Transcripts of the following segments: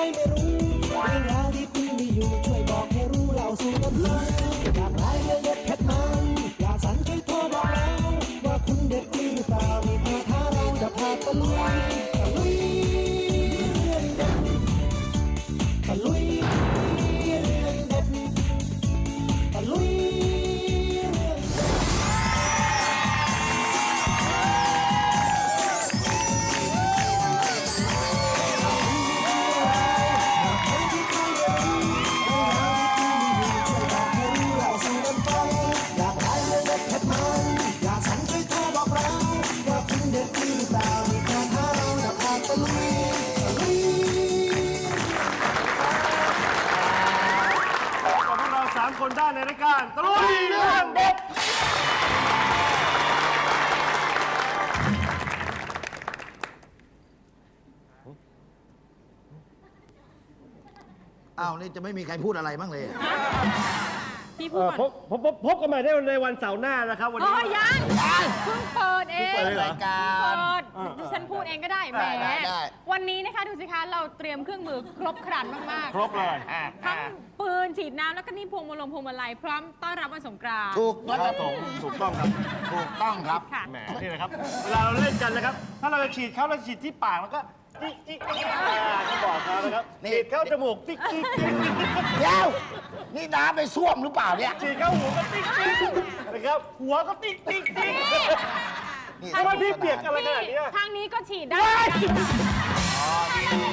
ไม่ายการตะลุยเรื่องเด็ด อ้าวนี่จะไม่มีใครพูดอะไรบ้างเลย พี่เอพูดอพก่อบนพบพบพบกันใหม่ได้ในวันเสาร์หน้านะครับ วันโอ้นี้ ยยัง เพิ่งเปิดเองเพิ่งเปิดเลยเหรอ รายการ เปิดดิฉันพูดเองก็ได้แหมได้ได้ได้ วันนี้นะคะดูสิคะเราเตรียมเครื่องมือครบครันมากครบเลยๆทั้งปืนฉีดน้ำแล้วก็นี่พวงมาลงพวงมาลัยพร้อมต้อนรับวันสงกรานต์ ถูกต้องครับผมถูกต้องครับถูกต้องครับ ค่ะ แหมนี่นะครับ เวลาเราเล่นกันนะครับ ถ้าเราจะฉีดเขาเราฉีดที่ปากแล้วก็จิ๊กจิ๊กจิ๊กอ่าก็บอกเขานะครับนี่ ฉีดเข้าจมูกจิ๊กจิ๊กจิ๊กเดี๋ยว นี่น้ำไปส้วมหรือเปล่าเนี่ยฉีดเข้าหูก็ติ๊กติ๊กนะครับหัวก็ติ๊กติ๊กติ๊กนี่ทำไมพี่สนุกสนานเปียกอะไรขนาดเนี้ยทางนี้ก็ฉีดได้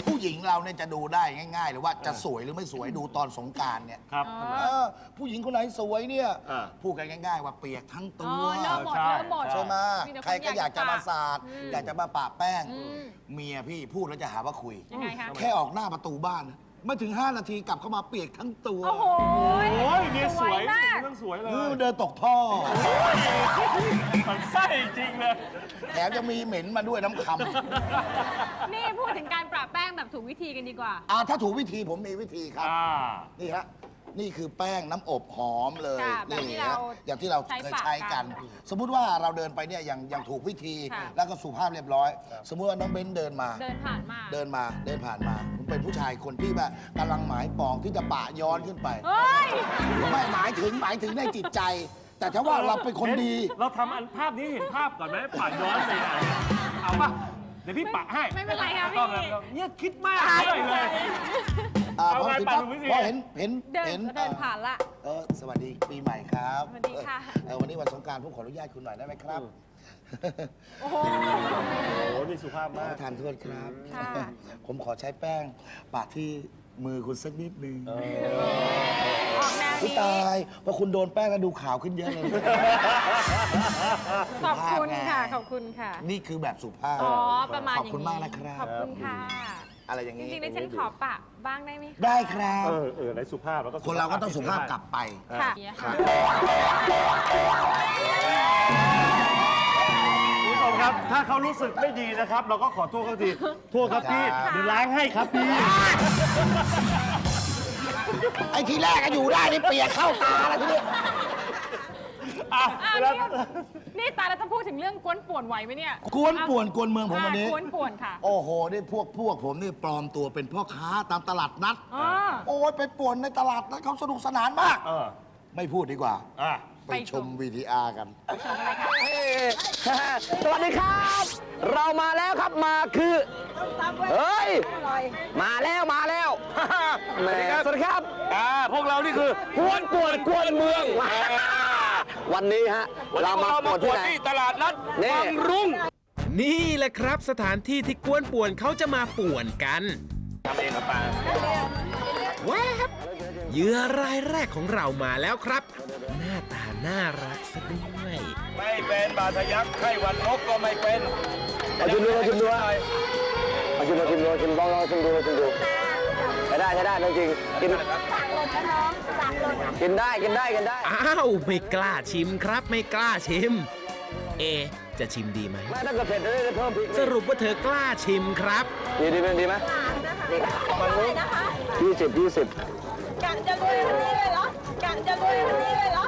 ผู้หญิงเราเนี่ยจะดูได้ง่ายๆเลยว่าจะสวยหรือไม่สวยดูตอนสงกรารเนี่ยครับ เออผู้หญิงคนไหนสวยเนี่ยอ่า พูดกันง่าย ๆ ว่าเปียกทั้งตัอ๋อว เริ่มหมดใช่เริ่มหมด ใช่ไหมมีแต่นใครก็อยากจะมาสาดอืมอยากจะมาปะแป้งอืมเมียพี่พูดแล้วจะหาว่าคุย ยังไงคะ แค่ออกหน้าประตูบ้านนะ ไม่ถึง 5 นาทีกลับเข้ามาเปียกทั้งตัว โอ้โหโอ้ยเนี่ยสวยมากต้องสวยเลเออยมันเดินตกท่อ มันไส้จริงเลยแถมจะมีเหม็นมาด้วยน้ำคำนี่พูดถึงการปราบแป้งแบบถูกวิธีกันดีกว่าอ่าถ้าถูกวิธีผมมีวิธีครับ อ่า นี่ฮะ นี่คือแป้งน้ำอบหอมเลยค่ะแบบที่นี่เราฮะอย่างที่เราใช้เคยปะใช้กันกันสมมุติว่าเราเดินไปเนี่ยอย่างอย่างถูกวิธีค่ะ แล้วก็สุภาพเรียบร้อย สมมุติว่าน้องเบนเดินมา เดินผ่านมาเดินมาเดินผ่านมาผมเป็นผู้ชายคนที่แบบกำลังหมายปองที่จะปะย้อนขึ้นไป เฮ้ย ไม่หมายถึงหมายถึงในจิตใจ แต่ถ้าว่าเราเป็นคนดี เราทำอันภาพนี้เห็นภาพก่อนไหมปะย้อนไปไหนเอาปะเดี๋ยวพี่ปะให้ไม่เป็นไรครับต้องพี่ครับเนี่ยคิดมากเลยเลย อ่าเอาพอไงถึงปะปั๊บถูกวิธีพอเห็นเห็นเดินเห็นเดินผ่านละ เออสวัสดีปีใหม่ครับสวัสดีค่ะ เออวันนี้วันสงกรารผมขออนุญาตคุณหน่อยได้ไหมครับโอ้โห โอ้โหนี่สุภาพขอมาก ประทานโทษครับ ค่ะ ผมขอใช้แป้งปาดที่มือคุณสักนิดนึงออกแนวอุ๊ยนี้ ตายพอคุณโดนแป้งแล้วดูขาวขึ้นเยอะเลย ขอบคุณสุภาพไงค่ะ ขอบคุณค่ะ นี่คือแบบสุภาพ อ๋อ ประมาณขออบย่างนี้คุณมากนะครับ ขอบคุณค่ะ อะไรอย่างจนี้ริงๆแล้วฉันขอปะบ้างได้ไหมคะได้ครับ เออเออในสุภาพแล้วก็คนเราก็ต้องสุภาพกลับไป ค่ะครับคุณผู้ชมครับ ถ้าเขารู้สึกไม่ดีนะครับ เราก็ขอโทษเขาทีโทษครับพี่ครับเดี๋ยวล้างให้ครับพี่ไอ้ทีแรกก็อยู่ได้นี่เปียกเข้าตาแล้วทีนี้ อะอะแล้วนี่นี่ตาเราจะพูดถึงเรื่องกวนป่วนไหวไหมเนี่ยกวนป่วนกวนเมืองผมวันนี้ อะกวนป่วนค่ะ โอ้โห นี่พวกพวกผมนี่ปลอมตัวเป็นพ่อค้าตามตลาดนัดอ๋อโอ้ยไปป่วนในตลาดนัดเขาสนุกสนานมาก เออไม่พูดดีกาอะไปชม VTR กัน สวัสดีครับ เรามาแล้วครับมาคือเฮ้ยมาแล้วมาแล้วแหมสวัสดีครับ อ่าพวกเรานี่คือกวนป่วนกวนเมือง วันนี้ฮะเรามาป่วนที่ไหนตลาดนัดนี่รุ่ง นี่แหละครับสถานที่ที่กวนป่วนเขาจะมาป่วนกันทำเองครับป้าแวบเหยื่อรายแรกของเรามาแล้วครับ หน้าตาน่ารักซะด้วยไม่เป็นบาทะยักไข้หวัดนกก็ไม่เป็นมาชิมดูมาชิมดูมาชิมมาชิมดูมาชิมลองลองชิมดูมาชิมดูใช้ได้ใช้ได้จริงๆกิน กินได้กินได้กินได้ อ้าวไม่กล้าชิมครับ ไม่กล้าชิม เอะจะชิมดีไหมไม่ถ้าเกิดเผ็ดจะได้เพิ่มพริกสรุปว่าเธอกล้าชิมครับ ดีดีไหมดีไหมยี่สิบยี่สิบกะจะรวยวันนี้เลยเหรอกะจะรวยวันนี้เลยเหรอ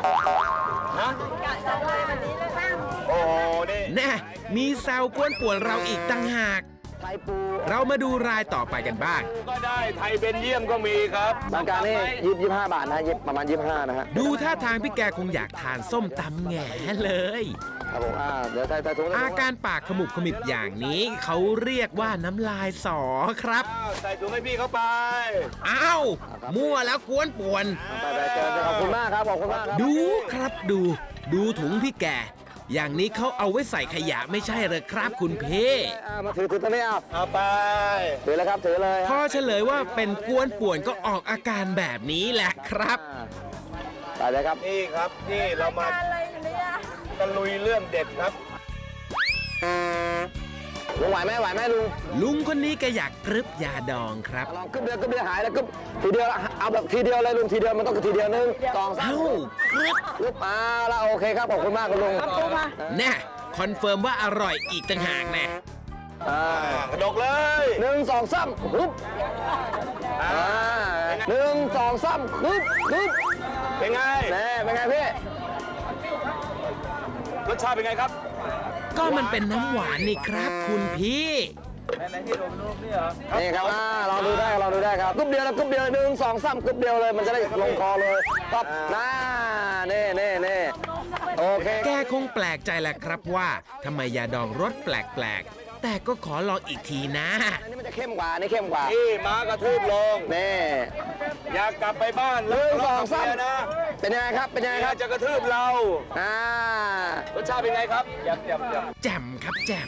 ฮะกะจะรวยวันนี้เลยเหรอโอ้โหนี่แน่มีแซวกวนป่วนเราอีกตั้งหากไข่ปู เรามาดูรายต่อไปกันบ้าง ก็ได้ไทยเบนเยี่ยมก็มีครับบางการนี่ยี่สิบห้าบาทนะยี่ประมาณยี่สิบห้านะฮะดูท่าทางพี่แกคงอยากทานส้มตำแหง่เลย ครับผมอ่าเดี๋ยวใส่ใส่ถุงใส่ถุงอาการปากขมุบขมิบอย่างนี้เขาเรียกว่าน้ำลายสอครับใส่ถุงให้พี่เข้าไปอ้าว มั่วแล้วกวนป่วน ไปไปเจอเจอขอบคุณมากครับขอบคุณมากครับ ดูครับดู ดูถุงพี่แก อย่างนี้เขาเอาไว้ใส่ขยะไม่ใช่เหรอครับคุณเพ่อ่ามาถือถือตัวนี้เอาเอาไป ถือเลยครับถือเลยพอเฉลยว่าเป็นกวนป่วนก็ออกอาการแบบนี้แหละครับอ่าไปเลยครับ นี่ครับนี่เรามาอะไรอยู่เนี่ยตะลุยเรื่องเด็ดครับ ลุงไหวไหมไหวไหมลุงลุงคนนี้ก็อยากกรึบยาดองครับลองกึบเดียวกึบเดียวหายแล้วกึบทีเดียวเอาแบบทีเดียวเลยลุงทีเดียวมันต้องทีเดียวหนึงสองสามเอ้ากรึบกึบมาแล้วโอเคครับขอบคุณมากคุณลุงปูมาแน่คอนเฟิร์มว่าอร่อยอีกต่างหากแน่อ่ากระดกเลยหนึ่งสองสามฮึบอ่าหนึ่งสองสามฮึบฮึบเป็นไงแน่เป็นไงพี่รสชาติเป็นไงครับ ก็มันเป็นน้ำหวานนี่ครับคุณพี่นี่ครับอ่าลองดูได้ลองดูได้ครับกึบเดียวแล้วกึบเดียวหนึ่งสองสามกึบเดียวเลย มันจะได้ลงคอเลยปั๊บน่าเน่เน่เน่โอเคแกคงแปลกใจแหละครับว่าทำไมยาดองรสแปลกๆ แต่ก็ขอลองอีกทีนะ อันนี้มันจะเข้มกว่าอันนี่เข้มกว่านี่ม้ากระทืบลงนี่อยากกลับไปบ้านหนึ่งสองสาม เมียนะเป็นยังไงครับ เป็นยังไงเมีคยรับจะกระทืบเราอ่ารสชาติเป็นไงครับยำยำยแจ่มครับแจ่ม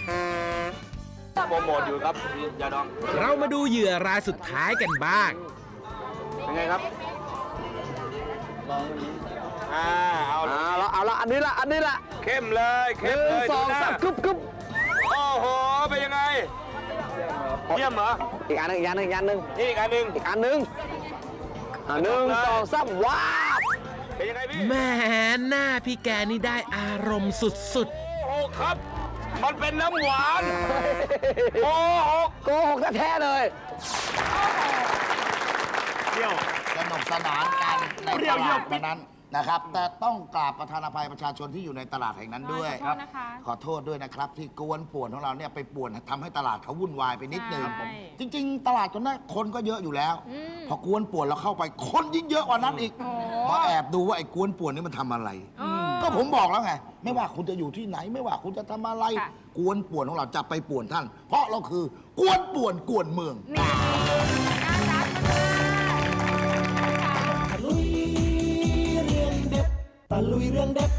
ำโปรโมทอยู่ครับยาดองเรามาดูเหยื่อรายสุดท้ายกันบ้าง เป็นไงครับอ่าเอาอ่าเราเอาละอันนี้ละอันนี้ละเข้มเลยหเข้มนึ่งเลยสองดูหน้สามกึบกึบโอ้โหเป็นยังไงเยี่ยมเหรออีกอันหนึงอีกอันหนึงอีกอันหนึงนี่อีกอันหนึ่งอีกอันหนึงอ่าหนึ่งสองสามว้าว เป็นยังไงพี่ แหม่หน้าพี่แกนี่ได้อารมณ์สุดโอ้โหครับ มันเป็นน้ำหวานโอ้โหโกหกแท้ๆเลยเที่ยว สนุกสนานกันในเปรี้ตยวเยี่ลายดมวันนั้น นะครับ แต่ต้องกราบประธานอภัยประชาชนที่อยู่ในตลาดแห่งนั้นด้วย ขอโทษนะคะ ขอโทษด้วยนะครับ ที่กวนป่วนของเราเนี่ยไปป่วนทำให้ตลาดเขาวุ่นวายไปนิดนึงใช่จริง ๆ ตลาดตรงนั้นคนก็เยอะอยู่แล้ว อืม พอกวนป่วนเราเข้าไปคนยิ่งเยอะกว่านั้นอีกโอ้มาแอบดูว่าไอ้กวนป่วนนี่มันทำอะไรอืมก็ผมบอกแล้วไง ไม่ว่าคุณจะอยู่ที่ไหน ไม่ว่าคุณจะทำอะไร ค่ะ กวนป่วนของเราจะไปป่วนท่าน เพราะเราคือกวนป่วนกวนเมือง นี่ ตะลุยเรื่องเด็ด